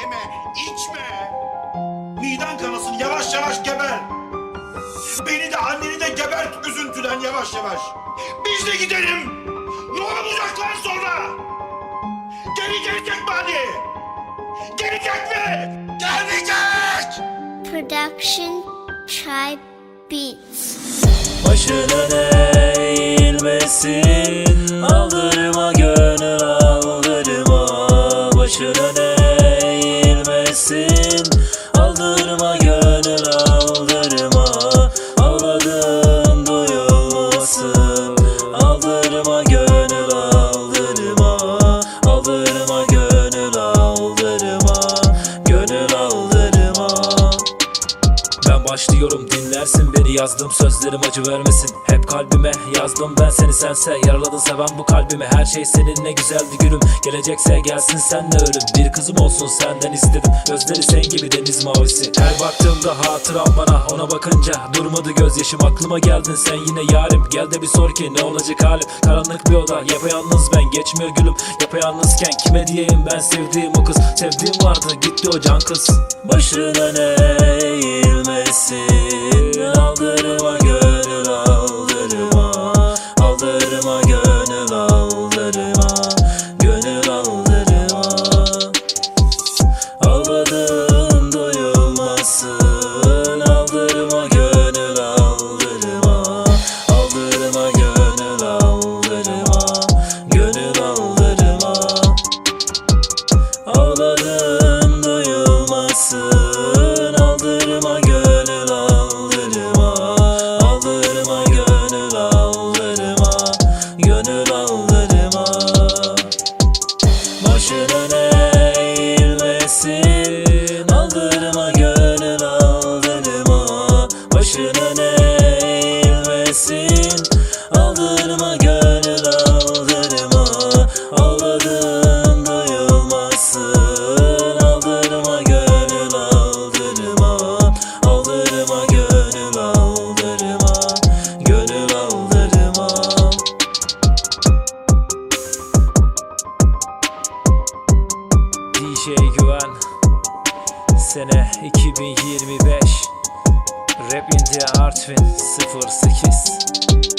yeme, içme. Miden kanasın yavaş yavaş geber. Beni de anneni de gebert üzüntüden yavaş yavaş. Biz de gidelim. Ne olacak lan sonra? Geri gelecek mi hadi? Gelecek mi? Gelecek! Production Tribe Beats. Başının eğilmesin Aldırma gönül Başının eğilmesin Aldırma gönül aldırma. Ağladığın duyulmasın. Aldırma gönül aldırma. Aldırma gönül aldırma. Gönül aldırma başlıyorum. Dinlersin beni Yazdığım sözlerim acı vermesin. Hep kalbime yazdım ben seni sense Yaraladın seven bu kalbimi Her şey seninle güzeldi gülüm Gelecekse gelsin senle ölüm. Bir kızım olsun senden istedim. Gözleri sen gibi deniz mavisi. Her baktığımda hatıram bana Ona bakınca durmadı gözyaşım. Aklıma geldin sen yine yarim. Gel de bir sor ki ne olacak halim? Karanlık bir oda yapayalnız ben. Geçmiyor gülüm yapayalnızken. Kime diyeyim ben? Sevdiğim o kız Sevdiğim vardı. Gitti o can kız. Başına eğilmesin Başının eğilmesin Aldırma gönül aldırma Ağladığın duyulmasın Aldırma gönül aldırma Aldırma gönül aldırma Gönül aldırma DJ Güven Sene 2025 Rap India Artvin 08